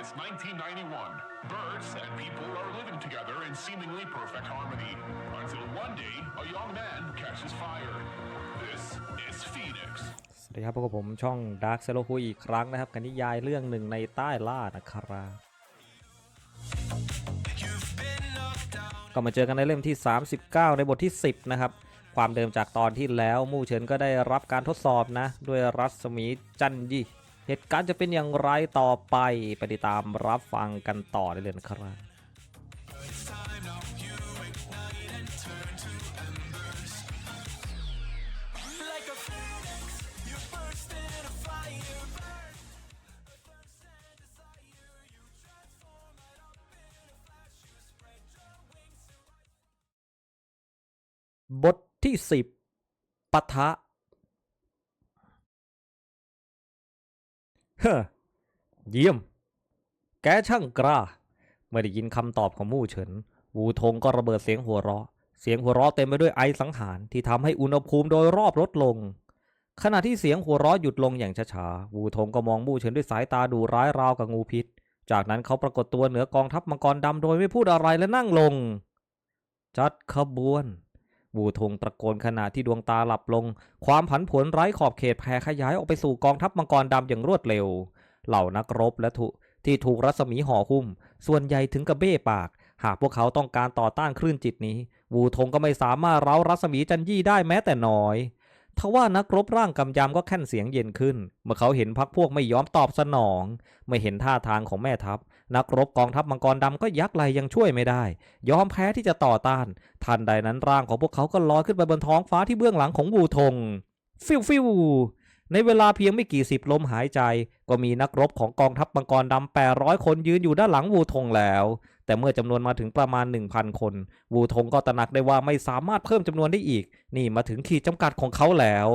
It's 1991. Birds and people are living together in seemingly perfect harmony. Until one day, a young man catches fire. This is Phoenix. สวัสดีครับพบกับผมช่อง Dark s e l o คุยอีกครั้งนะครับกันนิยายเรื่องหนึ่งในใต้ล่านะครับก็มาเจอกันในเล่มที่ 39 ในบทที่ 10 นะครับ ความเดิมจากตอนที่แล้วมู่เฉินก็ได้รับการทดสอบนะ ด้วยรัศมีจันยี่ เหตุการณ์จะเป็นอย่างไรต่อไปไปติดตามรับฟังกันต่อได้เลยนะครับบทที่สิบปะทะ เฮ้เยี่ยม แกช่างกล้า เมื่อได้ยินคำตอบของมู่เฉิน วูทงก็ระเบิดเสียงหัวเราะ เสียงหัวเราะเต็มไปด้วยไอสังหารที่ทำให้อุณหภูมิโดยรอบลดลง ขณะที่เสียงหัวเราะหยุดลงอย่างช้าๆ วูทงก็มองมู่เฉินด้วยสายตาดูร้ายราวกับงูพิษ จากนั้นเขาปรากฏตัวเหนือกองทัพมังกรดำโดยไม่พูดอะไรและนั่งลง จัดขบวน วูทงตะโกนขณะที่ดวงตาหลับลง ความผันผวนไร้ขอบเขตแผ่ขยายออกไปสู่กองทัพมังกรดำอย่างรวดเร็ว เหล่านักรบและทุที่ถูกรัศมีห่อหุ้ม ส่วนใหญ่ถึงกับเบ้ปาก หากพวกเขาต้องการต่อต้านคลื่นจิตนี้ วูทงก็ไม่สามารถเร้ารัศมีจันยี่ได้แม้แต่น้อยทว่านักรบร่างกำยำก็แค่นเสียงเย็นขึ้น เมื่อเขาเห็นพักพวกไม่ยอมตอบสนอง ไม่เห็นท่าทางของแม่ทัพ นักรบกองทัพมังกรดำก็ยักไหลยังช่วยไม่ได้ ยอมแพ้ที่จะต่อต้าน ทันใดนั้นร่างของพวกเขาก็ลอยขึ้นไปบนท้องฟ้าที่เบื้องหลังของวูทง ฟิวฟิวในเวลาเพียงไม่กี่สิบลมหายใจ ก็มีนักรบของกองทัพมังกรดำ800คนยืนอยู่ด้านหลังวูทงแล้ว แต่เมื่อจำนวนมาถึงประมาณ 1,000 คน วูทงก็ตระหนักได้ว่าไม่สามารถเพิ่มจำนวนได้อีก นี่มาถึงขีดจำกัดของเขาแล้ว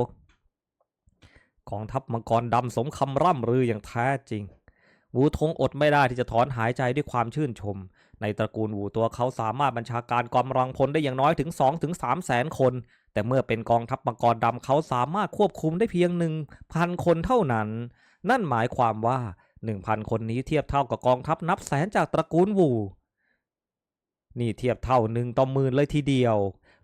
กองทัพมังกรดำสมคำร่ำรืออย่างแท้จริง วูทงอดไม่ได้ที่จะถอนหายใจด้วยความชื่นชม ในตระกูลวูตัวเขาสามารถบัญชาการกองกำลังพลได้อย่างน้อยถึง2ถึงแสนคน แต่เมื่อเป็นกองทัพมังกรดำเขาสามารถควบคุมได้เพียง1,000คนเท่านั้น นั่นหมายความว่า 1,000 คนนี้เทียบเท่ากับกองทัพนับแสนจากตระกูลวูนี่เทียบเท่าหนึ่งต่อหมื่นเลยทีเดียว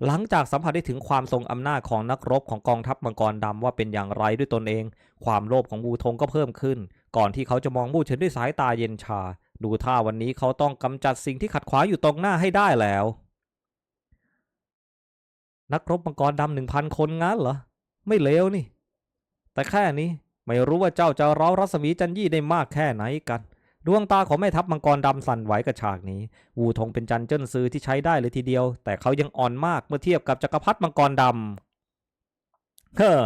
หลังจากสัมผัสได้ถึงความทรงอำนาจของนักรบของกองทัพมังกรดำว่าเป็นอย่างไรด้วยตนเอง ความโลภของวูทงก็เพิ่มขึ้น ก่อนที่เขาจะมองมู่เฉินด้วยสายตาเย็นชา ดูท่าวันนี้เขาต้องกำจัดสิ่งที่ขัดขวางอยู่ตรงหน้าให้ได้แล้ว นักรบมังกรดำหนึ่งพันคนงั้นเหรอไม่เลวนี่ แต่แค่นี้ไม่รู้ว่าเจ้าจะร้ารัศมีจันยี่ได้มากแค่ไหนกัน ดวงตาของแม่ทัพมังกรดำสั่นไหวกับฉากนี้ วูทงเป็นจันเจิ้นซือที่ใช้ได้เลยทีเดียว แต่เขายังอ่อนมากเมื่อเทียบกับจักรพรรดิมังกรดำเฮ้อ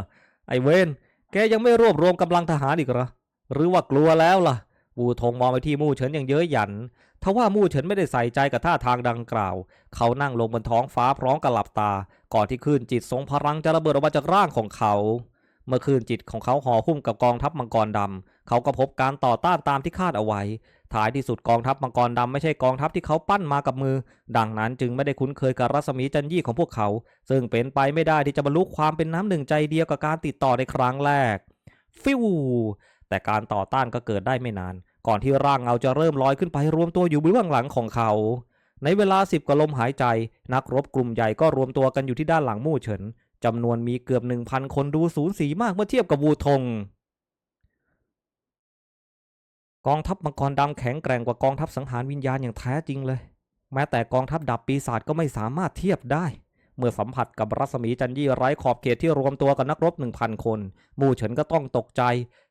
ไอเวนแกยังไม่รวบรวมกำลังทหารอีกเหรอหรือว่ากลัวแล้วล่ะ วูทงมองไปที่มู่เฉินอย่างเย้ยหยันทว่ามู่เฉินไม่ได้ใส่ใจกับท่าทางดังกล่าว เขานั่งลงบนท้องฟ้าพร้อมกับหลับตา ก่อนที่คลื่นจิตทรงพลังจะระเบิดออกมาจากร่างของเขา เมื่อคลื่นจิตของเขาห่อหุ้มกับกองทัพมังกรดำ เขาก็พบการต่อต้านตามที่คาดเอาไว้ ท้ายที่สุดกองทัพมังกรดำไม่ใช่กองทัพที่เขาปั้นมากับมือ ดังนั้นจึงไม่ได้คุ้นเคยกับรัศมีจันยี่ของพวกเขา ซึ่งเป็นไปไม่ได้ที่จะบรรลุความเป็นน้ำหนึ่งใจเดียวกับการติดต่อในครั้งแรก ฟิวแต่การต่อต้านก็เกิดได้ไม่นาน ก่อนที่ร่างเงาจะเริ่มลอยขึ้นไปรวมตัวอยู่เบื้องหลังของเขาในเวลาสิบกว่าลมหายใจ นักรบกลุ่มใหญ่ก็รวมตัวกันอยู่ที่ด้านหลังมู่เฉินจำนวนมีเกือบหนึ่งพันคนดูสูสีมากเมื่อเทียบกับวูทง กองทัพมังกรดำแข็งแกร่งกว่ากองทัพสังหารวิญญาณอย่างแท้จริงเลย แม้แต่กองทัพดับปีศาจก็ไม่สามารถเทียบได้ เมื่อสัมผัสกับรัศมีจันยี่ไร้ขอบเขตที่รวมตัวกับนักรบ 1,000 คน มู่เฉินก็ต้องตกใจ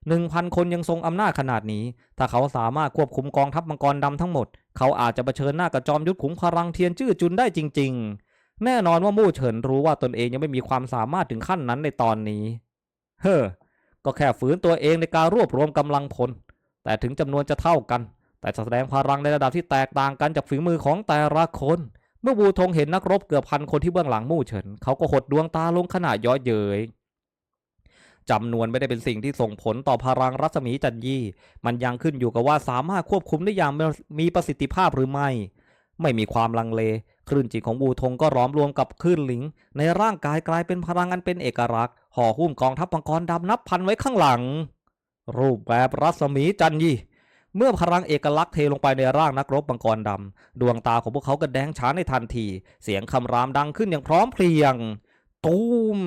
1,000 คนยังทรงอำนาจขนาดนี้ ถ้าเขาสามารถควบคุมกองทัพมังกรดำทั้งหมด เขาอาจจะเผชิญหน้ากับจอมยุทธขุมพลังเทียนจื้อจุนได้จริง ๆ แน่นอนว่ามู่เฉินรู้ว่าตนเองยังไม่มีความสามารถถึงขั้นนั้นในตอนนี้ เฮ้อก็แค่ฝืนตัวเองในการรวบรวมกำลังพล แต่ถึงจำนวนจะเท่ากัน แต่แสดงพลังในระดับที่แตกต่างกันจากฝีมือของแต่ละคน เมื่อบูทงเห็นนักรบเกือบพันคนที่เบื้องหลังมู่เฉิน เขาก็หดดวงตาลงขนาดย้อเย้ยจำนวนไม่ได้เป็นสิ่งที่ส่งผลต่อพลังรัศมีจันยี่ มันยังขึ้นอยู่กับว่าสามารถควบคุมได้อย่างมีประสิทธิภาพหรือไม่ ไม่มีความลังเล คลื่นจิตของบูทงก็ร้อมรวมกับคลื่นหลิง ในร่างกายกลายเป็นพลังอันเป็นเอกลักษณ์ห่อหุ้มกองทัพมังกรดำนับพันไว้ข้างหลัง รูปแบบรัศมีจันยี่เมื่อพลังเอกลักษณ์เทลงไปในร่างนักรบมังกรดำ ดวงตาของพวกเขาก็แดงฉานในทันที เสียงคำรามดังขึ้นอย่างพร้อมเพรียง ตูม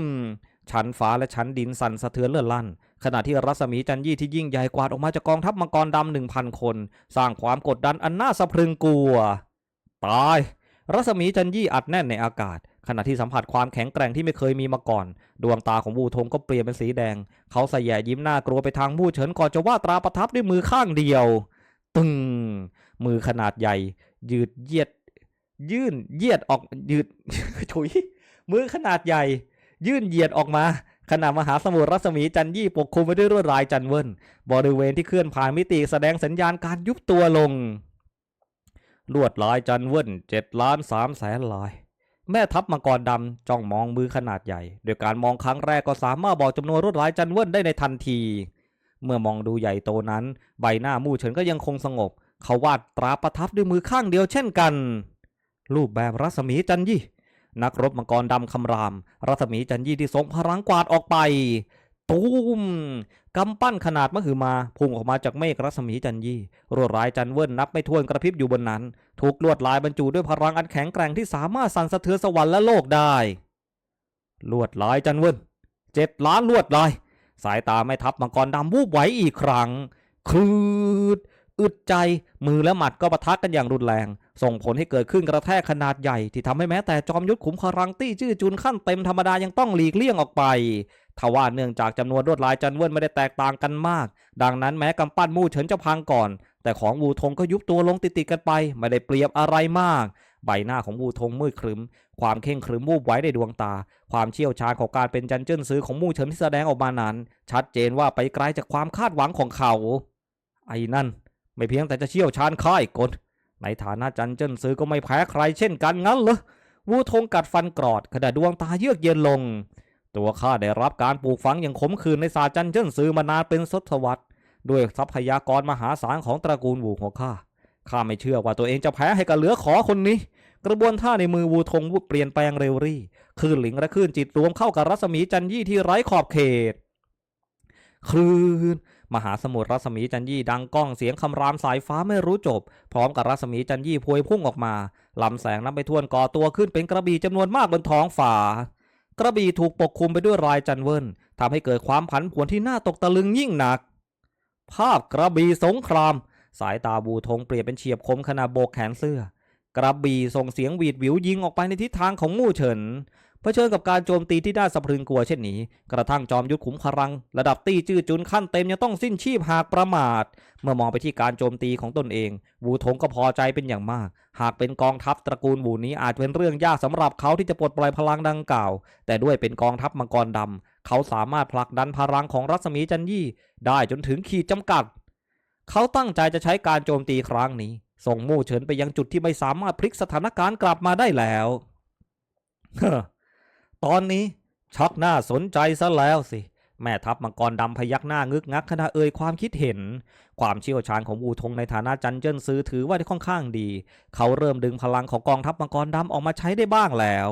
ชั้นฟ้าและชั้นดินสั่นสะเทือนเลื่อนลั่น ขณะที่รัศมีจันยี่ที่ยิ่งใหญ่กวาดออกมาจากกองทัพมังกรดำหนึ่งพันคน สร้างความกดดันอันน่าสะพรึงกลัว ตาย รัศมีจันยี่อัดแน่นในอากาศ ขณะที่สัมผัสความแข็งแกร่งที่ไม่เคยมีมาก่อน ดวงตาของบูทงก็เปลี่ยนเป็นสีแดง เขาส่แย่ยิ้มหน้ากลัวไปทางมู่เฉินก่อนจะว่าดตราประทับด้วยมือข้างเดียว ตึง มือขนาดใหญ่ ยืดเยียด ยื่นเยียดออกยืดถุย มือขนาดใหญ่ ยื่นเหยียดออกมาขณะมหาสมุทรรัศมีจันยี่ปกคลุมไปด้วยลวดลายจันเวินบริเวณที่เคลื่อนผ่านมิติแสดงสัญญาณการยุบตัวลงลวดลายจันเวินเจ็ดล้านสามแสนลาย แม่ทัพมังกรดำจ้องมองมือขนาดใหญ่ โดยการมองครั้งแรกก็สามารถบอกจำนวนรวดลายจันเวินได้ในทันที เมื่อมองดูใหญ่โตนั้น ใบหน้ามู่เฉินก็ยังคงสงบ เขาวาดตราประทับด้วยมือข้างเดียวเช่นกัน รูปแบบรัศมีจันยี่นักรบมังกรดำคำราม รัศมีจันยี่ที่ทรงพลังกวาดออกไป ตูมกำปั้นขนาดมหึมาพุ่งออกมาจากเมฆรัศมีจันยี่รวดลายจันเวินนับไม่ถ้วนกระพริบอยู่บนนั้น ถูกลวดลายบรรจุด้วยพลังอันแข็งแกร่งที่สามารถสั่นสะเทือนสวรรค์และโลกได้ ลวดลายจันเวินเจ็ดล้านลวดลาย สายตาไม่ทับมังกรดำวูบไหวอีกครั้งคลืดอึดใจมือและหมัดก็ปะทะกันอย่างรุนแรง ส่งผลให้เกิดขึ้นกระแทกขนาดใหญ่ที่ทำให้แม้แต่จอมยุทธขุมพลังตี้จื้อจุนขั้นเต็มธรรมดายังต้องหลีกเลี่ยงออกไป ทว่าเนื่องจากจำนวนลวดลายจันเวินไม่ได้แตกต่างกันมาก ดังนั้นแม้กำปั้นมู่เฉินจะพังก่อน แต่ของวูทงก็ยุบตัวลงติดๆกันไป ไม่ได้เปรียบอะไรมาก ใบหน้าของวูทงมืดครึม ความเข่งครึมวูบไว้ในดวงตา ความเชี่ยวชาญของการเป็นจันเจิ้นซื้อของมู่เฉินที่แสดงออกมานั้น ชัดเจนว่าไปไกลจากความคาดหวังของเขา ไอ้นั่น ไม่เพียงแต่จะเชี่ยวชาญค่ายกลในฐานะจันเจิ้นซื้อก็ไม่แพ้ใครเช่นกันงั้นเหรอวูทงกัดฟันกรอดขณะดวงตาเยือกเย็นลง ตัวข้าได้รับการปลูกฝังอย่างขมขื่นในศาสตร์จันเจิ้นซือมานานเป็นศตวรรษด้วยทรัพยากรมหาศาลของตระกูลวูของข้าข้าไม่เชื่อว่าตัวเองจะแพ้ให้กับเหลือขอคนนี้ กระบวนท่าในมือวูทงวูเปลี่ยนแปลงเร็วรี่คลื่นหลิงและคลื่นจิตรวมเข้ากับรัศมีจันยี่ที่ไร้ขอบเขตคลื่นมหาสมุทรรัศมีจันยี่ดังก้องเสียงคำรามสายฟ้าไม่รู้จบ พร้อมกับรัศมีจันยี่พวยพุ่งออกมาลำแสงนับไปทวนก่อตัวขึ้นเป็นกระบี่จำนวนมากบนท้องฟ้า กระบี่ถูกปกคลุมไปด้วยรายจันเวินทำให้เกิดความผันผวนที่น่าตกตะลึงยิ่งหนัก ภาพกระบี่สงคราม สายตาบูทงเปลี่ยนเป็นเฉียบคมขณะโบกแขนเสื้อ กระบี่ส่งเสียงหวีดหวิวยิงออกไปในทิศทางของมู่เฉินเผชิญกับการโจมตีที่น่าสะพรึงกลัวเช่นนี้ กระทั่งจอมยุทธขุมพลัง ระดับตี้จื้อจุนขั้นเต็มยังต้องสิ้นชีพหากประมาท เมื่อมองไปที่การโจมตีของตนเอง วูทงก็พอใจเป็นอย่างมาก หากเป็นกองทัพตระกูลวูนี้อาจเป็นเรื่องยากสำหรับเขาที่จะปลดปล่อยพลังดังกล่าว แต่ด้วยเป็นกองทัพมังกรดำเขาสามารถผลักดันพลังของรัศมีจันยี่ ได้จนถึงขีดจำกัด เขาตั้งใจจะใช้การโจมตีครั้งนี้ ส่งมู่เฉินไปยังจุดที่ไม่สามารถพลิกสถานการณ์กลับมาได้แล้วตอนนี้ชักหน้าสนใจซะแล้วสิ แม่ทัพมังกรดำพยักหน้างึกงักขณะเอ่ยความคิดเห็น ความเชี่ยวชาญของวูทงในฐานะจันเจิ้นซื้อถือว่าได้ค่อนข้างดี เขาเริ่มดึงพลังของกองทัพมังกรดำออกมาใช้ได้บ้างแล้ว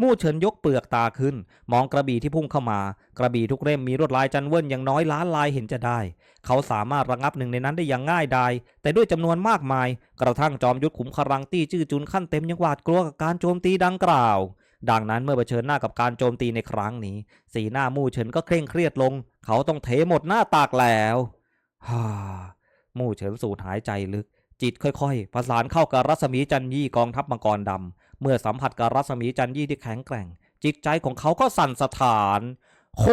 มู่เฉินยกเปลือกตาขึ้น มองกระบี่ที่พุ่งเข้ามา กระบี่ทุกเล่มมีลวดลายจันเวินอย่างน้อยล้านลายเห็นจะได้ เขาสามารถระงับหนึ่งในนั้นได้อย่างง่ายดายแต่ด้วยจำนวนมากมาย กระทั่งจอมยุทธขุมครังตี้จื้อจุนขั้นเต็มยังหวาดกลัวกับการโจมตีดังกล่าว ดังนั้นเมื่อเผชิญหน้ากับการโจมตีในครั้งนี้ สีหน้ามู่เฉินก็เคร่งเครียดลง เขาต้องเทหมดหน้าตากแล้วฮ่ามู่เฉินสูดหายใจลึกจิตค่อยๆ ประสานเข้ากับรัศมีจันยี่กองทัพมังกรดำ เมื่อสัมผัสกับรัศมีจันยี่ที่แข็งแกร่ง จิตใจของเขาก็สั่นสะท้านโค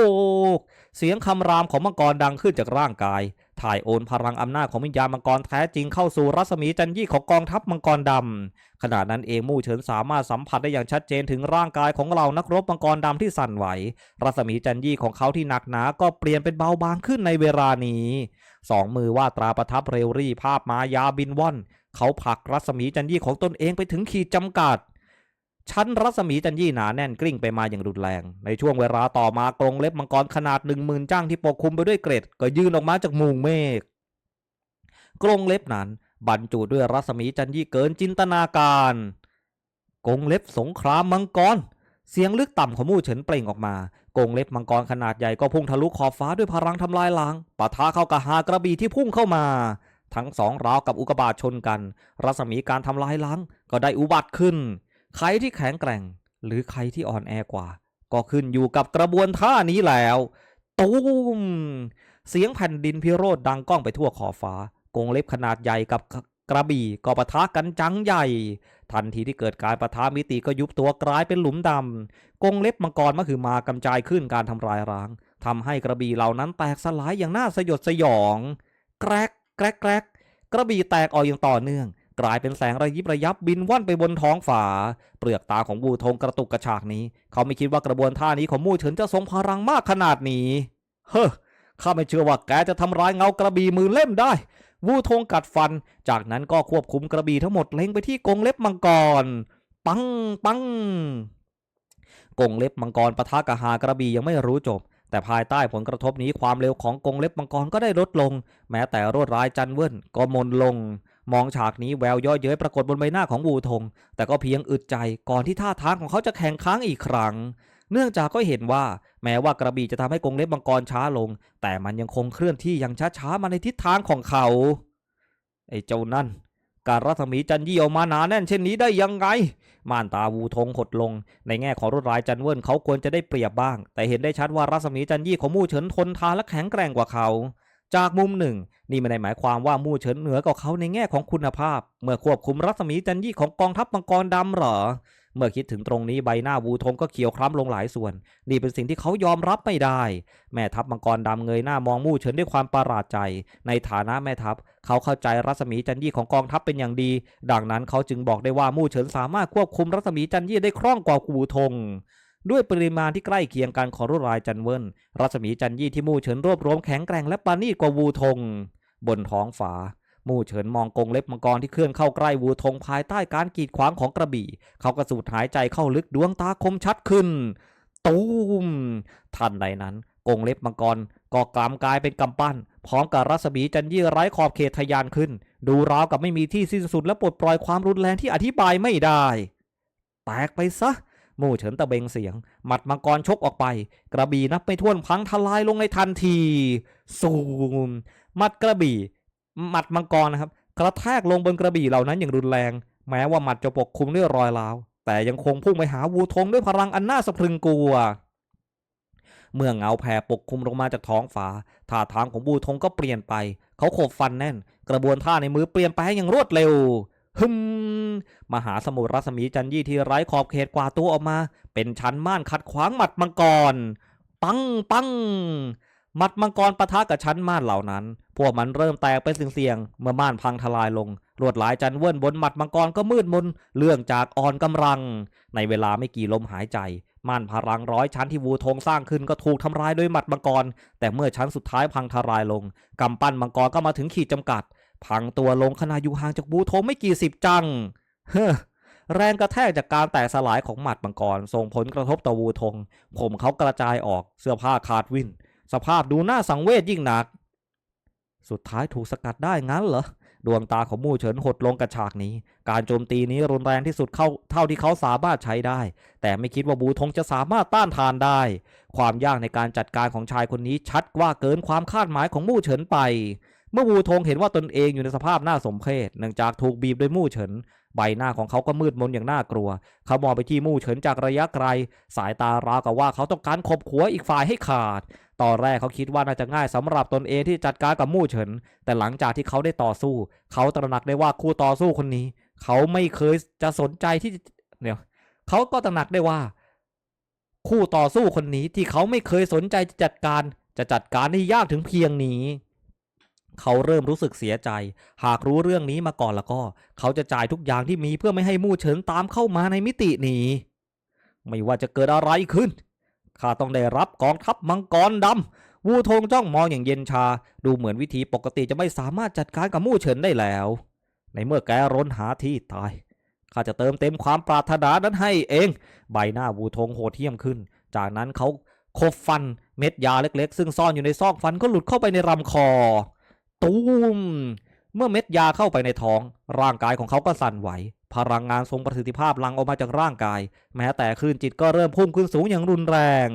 กเสียงคำรามของมังกรดังขึ้นจากร่างกาย ถ่ายโอนพลังอำนาจของวิญญาณมังกรแท้จริงเข้าสู่รัศมีจันยี่ของกองทัพมังกรดำขณะนั้นเองมู่เฉินสามารถสัมผัสได้อย่างชัดเจนถึงร่างกายของเรานักรบมังกรดำที่สั่นไหว รัศมีจันยี่ของเขาที่หนักหนาก็เปลี่ยนเป็นเบาบางขึ้นในเวลานี้สองมือว่าตราประทับเรวรี่ภาพมายาบินว่อน เขาผลักรัศมีจันยี่ของตนเองไปถึงขีดจำกัด ชั้นรัศมีจันยี่หนาแน่นกลิ้งไปมาอย่างรุนแรง ในช่วงเวลาต่อมากรงเล็บมังกรขนาดหนึ่งหมื่นจ้างที่ปกคลุมไปด้วยเกร็ดก็ยื่นออกมาจากมู่เมฆกรงเล็บนั้นบรรจุด้วยรัศมีจันยี่เกินจินตนาการกรงเล็บสงครามมังกร เสียงลึกต่ำของมู่เฉินเปล่งออกมากรงเล็บมังกรขนาดใหญ่ก็พุ่งทะลุขอบฟ้าด้วยพลังทำลายล้างปะทะเข้ากับหากระบี่ที่พุ่งเข้ามา ทั้งสองราวกับอุกบาตชนกัน รัศมีการทำลายล้างก็ได้อุบัติขึ้น ใครที่แข็งแกร่ง หรือใครที่อ่อนแอกว่า ก็ขึ้นอยู่กับกระบวนท่านี้แล้วตูมเสียงแผ่นดินพิโรธดังก้องไปทั่วขอบฟ้ากงเล็บขนาดใหญ่กับกระบี่ก็ปะทะกันจังใหญ่ ทันทีที่เกิดการปะทะมิติก็ยุบตัวกลายเป็นหลุมดำกงเล็บมังกรมหึมากำจายขึ้นการทำลายร้างทำให้กระบี่เหล่านั้นแตกสลายอย่างน่าสยดสยอง แกรกแกรกแกรกกระบี่แตกออกอย่างต่อเนื่อง กลายเป็นแสงระยิบระยับบินว่อนไปบนท้องฟ้าเปลือกตาของบูทงกระตุกกระชากนี้ เขาไม่คิดว่ากระบวนท่านี้ของมู่เฉินจะทรงพลังมากขนาดนี้ เฮ้อข้าไม่เชื่อว่าแกจะทำร้ายเงากระบี่มือเล่มได้ วูทงกัดฟัน จากนั้นก็ควบคุมกระบี่ทั้งหมดเล็งไปที่กงเล็บมังกร ปังปังกงเล็บมังกรปะทะกับหากระบี่ยังไม่รู้จบ แต่ภายใต้ผลกระทบนี้ความเร็วของกงเล็บมังกรก็ได้ลดลง แม้แต่รวดร้ายจันเวิ้นก็มนลง มองฉากนี้แววย่อเย้ยปรากฏบนใบหน้าของวูทง แต่ก็เพียงอึดใจก่อนที่ท่าทางของเขาจะแข่งค้างอีกครั้ง เนื่องจากก็เห็นว่า แม้ว่ากระบี่จะทำให้กรงเล็บมังกรช้าลง แต่มันยังคงเคลื่อนที่อย่างช้าๆมาในทิศทางของเขาไอ้เจ้านั่นการรัศมีจันยี่ออกมาหนาแน่นเช่นนี้ได้ยังไง ม่านตาวูทงหดลง ในแง่ของรถรายจันเวินเขาควรจะได้เปรียบบ้าง แต่เห็นได้ชัดว่ารัศมีจันยี่ของมู่เฉินทนทานและแข็งแกร่งกว่าเขา จากมุมหนึ่ง นี่ไม่ได้หมายความว่ามู่เฉินเหนือกว่าเขาในแง่ของคุณภาพ เมื่อควบคุมรัศมีจันยี่ของกองทัพมังกรดำเหรอ เมื่อคิดถึงตรงนี้ใบหน้าวูทงก็เขียวคล้ำลงหลายส่วน นี่เป็นสิ่งที่เขายอมรับไม่ได้ แม่ทัพมังกรดำเงยหน้ามองมู่เฉินด้วยความประหลาดใจ ในฐานะแม่ทัพ เขาเข้าใจรัศมีจันยี่ของกองทัพเป็นอย่างดี ดังนั้นเขาจึงบอกได้ว่ามู่เฉินสามารถควบคุมรัศมีจันยี่ได้คล่องกว่าวูทง ด้วยปริมาณที่ใกล้เคียงกันของรุ่นรายจันเวินรัศมีจันยี่ที่มู่เฉินรวบรวมแข็งแกร่งและปาณีกว่าวูทง บนท้องฟ้ามู่เฉินมองกงเล็บมังกรที่เคลื่อนเข้าใกล้วูทงภายใต้การกีดขวางของกระบี่ เขากระสูดหายใจเข้าลึกดวงตาคมชัดขึ้น ตูมทันใดนั้นกงเล็บมังกรก็กลามกายเป็นกำปั้น พร้อมกับรัศมีจันยี่ไร้ขอบเขตทะยานขึ้น ดูราวกับไม่มีที่สิ้นสุดและปลดปล่อยความรุนแรงที่อธิบายไม่ได้ แตกไปซะ มู่เฉินตะเบงเสียง หมัดมังกรชกออกไป กระบี่นับไม่ถ้วนพังทลายลงในทันทีซูมหมัดกระบี่หมัดมังกรนะครับ กระแทกลงบนกระบี่เหล่านั้นอย่างรุนแรง แม้ว่าหมัดจะปกคลุมด้วยรอยร้าวแต่ยังคงพุ่งไปหาวูทงด้วยพลังอันน่าสะพรึงกลัว เมื่อเงาแผ่ปกคลุมลงมาจากท้องฟ้าท่าทางของบูทงก็เปลี่ยนไป เขาขบฟันแน่น กระบวนท่าในมือเปลี่ยนไปอย่างรวดเร็ว ฮึมมหาสมุทรรัศมีจันยี่ที่ไร้ขอบเขตกว่าตัวออกมา เป็นชั้นม่านขัดขวางหมัดมังกร ปังปังหมัดมังกรปะทะกับชั้นม่านเหล่านั้น พวกมันเริ่มแตกเป็นเสียงๆเมื่อม่านพังทลายลงลวดลายจันเวิ้นบนหมัดมังกรก็มืดมนเรื่องจากอ่อนกำลัง ในเวลาไม่กี่ลมหายใจ ม่านพลังร้อยชั้นที่วูทงสร้างขึ้นก็ถูกทำลายโดยหมัดมังกร แต่เมื่อชั้นสุดท้ายพังทลายลงกำปั้นมังกรก็มาถึงขีดจำกัด พังตัวลงขณะอยู่ห่างจากบูทงไม่กี่สิบจัง เฮ้อแรงกระแทกจากการแตกสลายของหมัดมังกรส่งผลกระทบต่อวูทง ผมเขากระจายออกเสื้อผ้าขาดวิน สภาพดูน่าสังเวชยิ่งหนัก สุดท้ายถูกสกัดได้งั้นเหรอ ดวงตาของมู่เฉินหดลงกระฉากนี้ การโจมตีนี้รุนแรงที่สุดเข้าเท่าที่เขาสามารถใช้ได้ แต่ไม่คิดว่าบูทงจะสามารถต้านทานได้ ความยากในการจัดการของชายคนนี้ชัดว่าเกินความคาดหมายของมู่เฉินไป เมื่อวูทงเห็นว่าตนเองอยู่ในสภาพน่าสมเพชเนื่องจากถูกบีบโดยมู่เฉิน ใบหน้าของเขาก็มืดมนอย่างน่ากลัว เขามองไปที่มู่เฉินจากระยะไกล สายตาราวกับว่าเขาต้องการขบขัวอีกฝ่ายให้ขาด ตอนแรกเขาคิดว่าน่าจะง่ายสำหรับตนเองที่จัดการกับมู่เฉิน แต่หลังจากที่เขาได้ต่อสู้ เขาตระหนักได้ว่าคู่ต่อสู้คนนี้ เขาไม่เคยจะสนใจที่เนี่ยเขาก็ตระหนักได้ว่า คู่ต่อสู้คนนี้ที่เขาไม่เคยสนใจจะจัดการจะจัดการได้ยากถึงเพียงนี้ เขาเริ่มรู้สึกเสียใจ หากรู้เรื่องนี้มาก่อนแล้วก็ เขาจะจ่ายทุกอย่างที่มีเพื่อไม่ให้มู่เฉินตามเข้ามาในมิตินี้ ไม่ว่าจะเกิดอะไรขึ้น ข้าต้องได้รับกองทัพมังกรดำ วูทงจ้องมองอย่างเย็นชา ดูเหมือนวิธีปกติจะไม่สามารถจัดการกับมู่เฉินได้แล้ว ในเมื่อแกร้นหาที่ตาย ข้าจะเติมเต็มความปรารถนานั้นให้เอง ใบหน้าวูทงโหดเหี้ยมขึ้น จากนั้นเขาคบฟันเม็ดยาเล็กๆ ซึ่งซ่อนอยู่ในซอกฟันก็หลุดเข้าไปในลำคอ ตูม เมื่อเม็ดยาเข้าไปในท้อง ร่างกายของเขาก็สั่นไหว พลังงานทรงประสิทธิภาพลังออกมาจากร่างกาย แม้แต่คลื่นจิตก็เริ่มพุ่งขึ้นสูงอย่างรุนแรง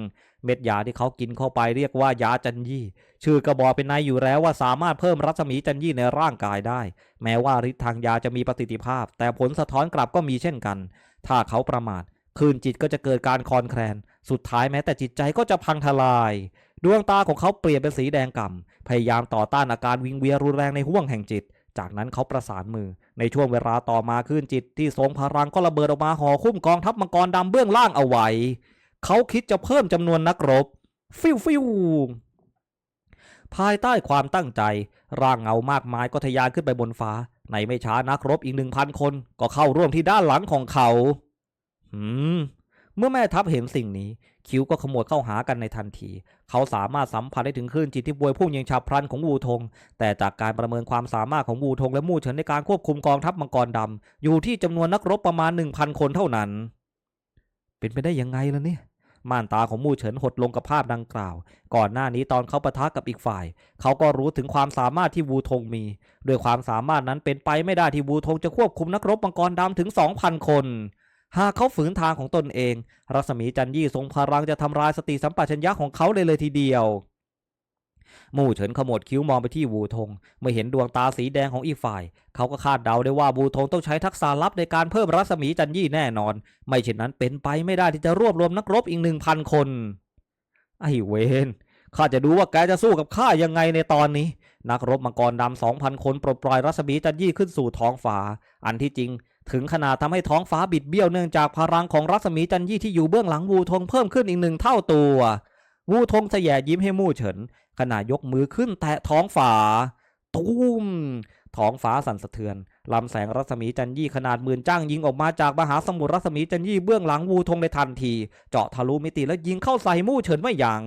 เม็ดยาที่เขากินเข้าไปเรียกว่ายาจันยี่ ชื่อก็บอกเป็นนายอยู่แล้วว่าสามารถเพิ่มรัศมีจันยี่ในร่างกายได้ แม้ว่าฤทธิ์ทางยาจะมีประสิทธิภาพ แต่ผลสะท้อนกลับก็มีเช่นกัน ถ้าเขาประมาทคลื่นจิตก็จะเกิดการคลอนแคลน สุดท้ายแม้แต่จิตใจก็จะพังทลาย ดวงตาของเขาเปลี่ยนเป็นสีแดงก่ำพยายามต่อต้านอาการวิงเวียนรุนแรงในห้วงแห่งจิต จากนั้นเขาประสานมือ ในช่วงเวลาต่อมาคลื่นจิตที่ทรงพลังก็ระเบิดออกมาห่อคุ้มกองทัพมังกรดำเบื้องล่างเอาไว้ เขาคิดจะเพิ่มจำนวนนักรบ ฟิวฟิวภายใต้ความตั้งใจ ร่างเงามากมายก็ทะยานขึ้นไปบนฟ้า ในไม่ช้านักรบอีกหนึ่งพันคน ก็เข้าร่วมที่ด้านหลังของเขา หืม เมื่อแม่ทัพเห็นสิ่งนี้ คิ้วก็ขมวดเข้าหากันในทันที เขาสามารถสัมผัสได้ถึงคลื่นจิตที่บวยพุ่งยังฉับพลันของวูทง แต่จากการประเมินความสามารถของวูทงและมู่เฉินในการควบคุมกองทัพมังกรดำอยู่ที่จำนวนนักรบประมาณหนึ่งพันคนเท่านั้น เป็นไปได้ยังไงล่ะเนี่ยม่านตาของมู่เฉินหดลงกับภาพดังกล่าว ก่อนหน้านี้ตอนเขาปะทะกับอีกฝ่าย เขาก็รู้ถึงความสามารถที่วูทงมี ด้วยความสามารถนั้นเป็นไปไม่ได้ที่วูทงจะควบคุมนักรบมังกรดำถึง 2,000 คน หากเขาฝืนทางของตนเอง รัศมีจันยี่ทรงพลังจะทำลายสติสัมปชัญญะของเขาเลยเลยทีเดียวมู่เฉินขมวดคิ้วมองไปที่วูทง เมื่อเห็นดวงตาสีแดงของอีกฝ่าย เขาก็คาดเดาได้ว่าวูทงต้องใช้ทักษะลับในการเพิ่มรัศมีจันยี่แน่นอน ไม่เช่นนั้นเป็นไปไม่ได้ที่จะรวบรวมนักรบอีกหนึ่งพันคน ไอ้เวนข้าจะดูว่าแกจะสู้กับข้ายังไงในตอนนี้ นักรบมังกรดำสองพันคนปลดปล่อยรัศมีจันยี่ขึ้นสู่ท้องฟ้า อันที่จริง ถึงขนาดทำให้ท้องฟ้าบิดเบี้ยวเนื่องจากพลังของรัศมีจันยี่ที่อยู่เบื้องหลังวูทงเพิ่มขึ้นอีกหนึ่งเท่าตัว วูทงเสยยิ้มให้มู่เฉิน ขณะยกมือขึ้นแตะท้องฟ้าตุ้มท้องฟ้าสั่นสะเทือนลำแสงรัศมีจันยี่ขนาดหมื่นจ้างยิงออกมาจากมหาสมุทรรัศมีจันยี่เบื้องหลังวูทงในทันที เจาะทะลุมิติแล้วยิงเข้าใส่มู่เฉินไม่ยัง้ง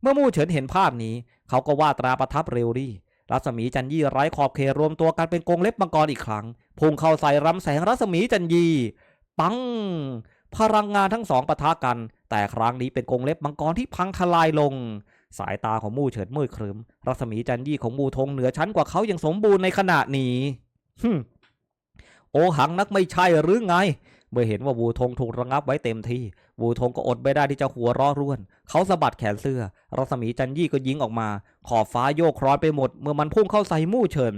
เมื่อมู่เฉินเห็นภาพนี้ เขาก็ว่าตราประทับเร็วรี่ รัศมีจันยี่ไร้ขอบเขตรวมตัวกันเป็นกงเล็บมังกรอีกครั้งพุ่งเข้าใส่รำแสงรัศมีจันยี่ปัง พลังงานทั้งสองปะทะกัน แต่ครั้งนี้เป็นกงเล็บมังกรที่พังทลายลง สายตาของมู่เฉินมืดครึม รัศมีจันยี่ของมูทงเหนือชั้นกว่าเขาอย่างสมบูรณ์ในขณะนี้ฮึโอหังนักไม่ใช่หรือไง เมื่อเห็นว่าวูทงถูกระงับไว้เต็มที่ วูทงก็อดไม่ได้ที่จะหัวร้อร่วน เขาสะบัดแขนเสื้อ รัศมีจันยี่ก็ยิงออกมา ขอบฟ้าโยกคลอนไปหมด เมื่อมันพุ่งเข้าใส่มู่เฉิน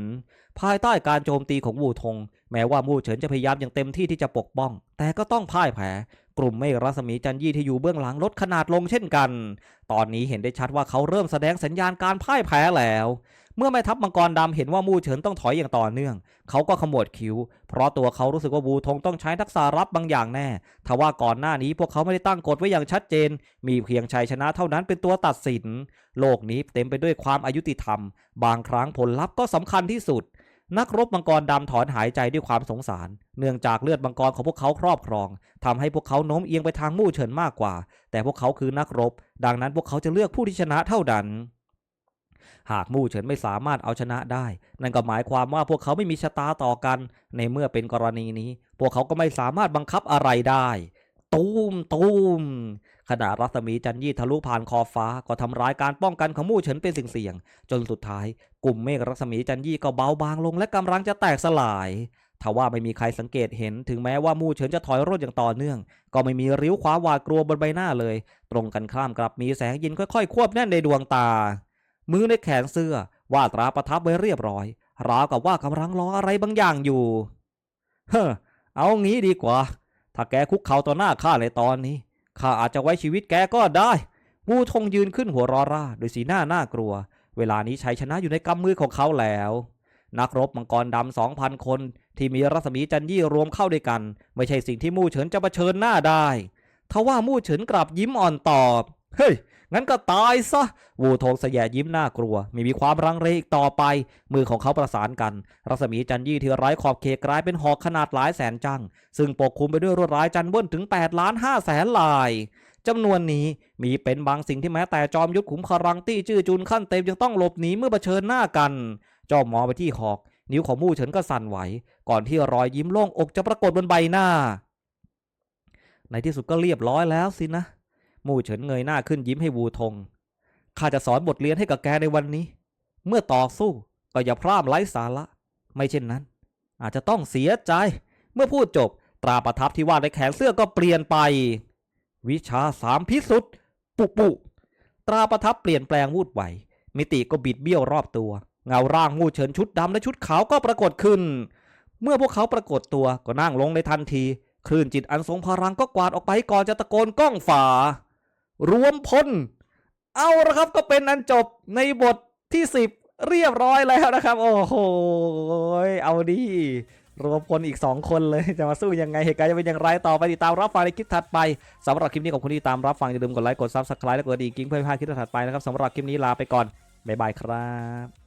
ภายใต้การโจมตีของวูทง แม้ว่ามู่เฉินจะพยายามอย่างเต็มที่ที่จะปกป้อง แต่ก็ต้องพ่ายแพ้ กลุ่มเมฆรัศมีจันยี่ที่อยู่เบื้องหลังลดขนาดลงเช่นกัน ตอนนี้เห็นได้ชัดว่าเขาเริ่มแสดงสัญญาณการพ่ายแพ้แล้ว เมื่อแม่ทัพมังกรดำเห็นว่ามู่เฉินต้องถอยอย่างต่อเนื่อง เขาก็ขมวดคิ้ว เพราะตัวเขารู้สึกว่าวูทงต้องใช้ทักษะรับบางอย่างแน่ ทว่าก่อนหน้านี้พวกเขาไม่ได้ตั้งกฎไว้อย่างชัดเจน มีเพียงชัยชนะเท่านั้นเป็นตัวตัดสิน โลกนี้เต็มไปด้วยความอายุติธรรม บางครั้งผลลัพธ์ก็สำคัญที่สุด นักรบมังกรดำถอนหายใจด้วยความสงสาร เนื่องจากเลือดมังกรของพวกเขาครอบครองทำให้พวกเขาโน้มเอียงไปทางมู่เฉินมากกว่า แต่พวกเขาคือนักรบ ดังนั้นพวกเขาจะเลือกผู้ที่ชนะเท่านั้น หากมู่เฉินไม่สามารถเอาชนะได้ นั่นก็หมายความว่าพวกเขาไม่มีชะตาต่อกัน ในเมื่อเป็นกรณีนี้ พวกเขาก็ไม่สามารถบังคับอะไรได้ตูมตูมขณะรัศมีจันยี่ทะลุผ่านขอฟ้าก็ทำร้ายการป้องกันของมู่เฉินเป็นสิ่งเสี่ยง จนสุดท้ายกลุ่มเมฆรัศมีจันยี่ก็เบาบางลงและกำลังจะแตกสลายทว่าไม่มีใครสังเกตเห็นถึงแม้ว่ามู่เฉินจะถอยร่นอย่างต่อเนื่อง ก็ไม่มีริ้วขวาหวาดกลัวบนใบหน้าเลย ตรงกันข้ามกลับมีแสงเย็นค่อยๆ ควบแน่นในดวงตา มือในแขนเสื้อวาดตราประทับไว้เรียบร้อย ราวกับว่ากำลังรออะไรบางอย่างอยู่ เฮ้อเอางี้ดีกว่า ถ้าแกคุกเข่าต่อหน้าข้าในตอนนี้ข้าอาจจะไว้ชีวิตแกก็ได้วูทงยืนขึ้นหัวรอร่าโดยสีหน้าน่ากลัว เวลานี้ชัยชนะอยู่ในกำมือของเขาแล้ว นักรบมังกรดำสองพันคน ที่มีรัศมีจันยี่รวมเข้าด้วยกัน ไม่ใช่สิ่งที่มู่เฉินจะเผชิญหน้าได้ทว่ามู่เฉินกลับยิ้มอ่อนตอบ เฮ้ย งั้นก็ตายซะ วูทงเสยยิ้มน่ากลัว ไม่มีความรังเลอีกต่อไป มือของเขาประสานกัน รัศมีจันยี่ที่ไร้ขอบเขตกลายเป็นหอกขนาดหลายแสนจัง ซึ่งปกคลุมไปด้วยรวดลายจันเบิ้ลถึง8ล้าน5แสนลายจำนวนนี้มีเป็นบางสิ่งที่แม้แต่จอมยุทธขุมพลังตี้จื้อจุนขั้นเต็มยังต้องหลบหนีเมื่อเผชิญหน้ากัน จ้องมองไปที่หอก นิ้วของมู่เฉินก็สั่นไหว ก่อนที่รอยยิ้มโล่งอกจะปรากฏบนใบหน้า ในที่สุดก็เรียบร้อยแล้วสินะ มู่เฉินเงยหน้าขึ้นยิ้มให้วูทง ข้าจะสอนบทเรียนให้กับแกในวันนี้ เมื่อต่อสู้ก็อย่าพร่ำไร้สาระ ไม่เช่นนั้น อาจจะต้องเสียใจ เมื่อพูดจบ ตราประทับที่วาดในแขนเสื้อก็เปลี่ยนไป วิชาสามพิสุทธิ์ปุปุ ตราประทับเปลี่ยนแปลงวูดไหว มิติก็บิดเบี้ยวรอบตัว เงาร่างมู่เฉินชุดดำและชุดขาวก็ปรากฏขึ้น เมื่อพวกเขาปรากฏตัวก็นั่งลงในทันที คลื่นจิตอันทรงพลังก็กวาดออกไปก่อนจะตะโกนก้องฝ่า รวมพล เอาละครับก็เป็นอันจบในบทที่สิบเรียบร้อยแล้วนะครับ โอ้โห เอาดี รวมพลอีก 2 คนเลยจะมาสู้ยังไงเหตุการณ์จะเป็นอย่างไรต่อไปติดตามรับฟังในคลิปถัดไปสำหรับคลิปนี้ขอบคุณที่ตามรับฟังอย่าลืมกดไลค์กดซับสไครต์และกดดีกิ๊งเพื่อไม่พลาดคลิปถัดไปนะครับสำหรับคลิปนี้ลาไปก่อนบ๊ายบายครับ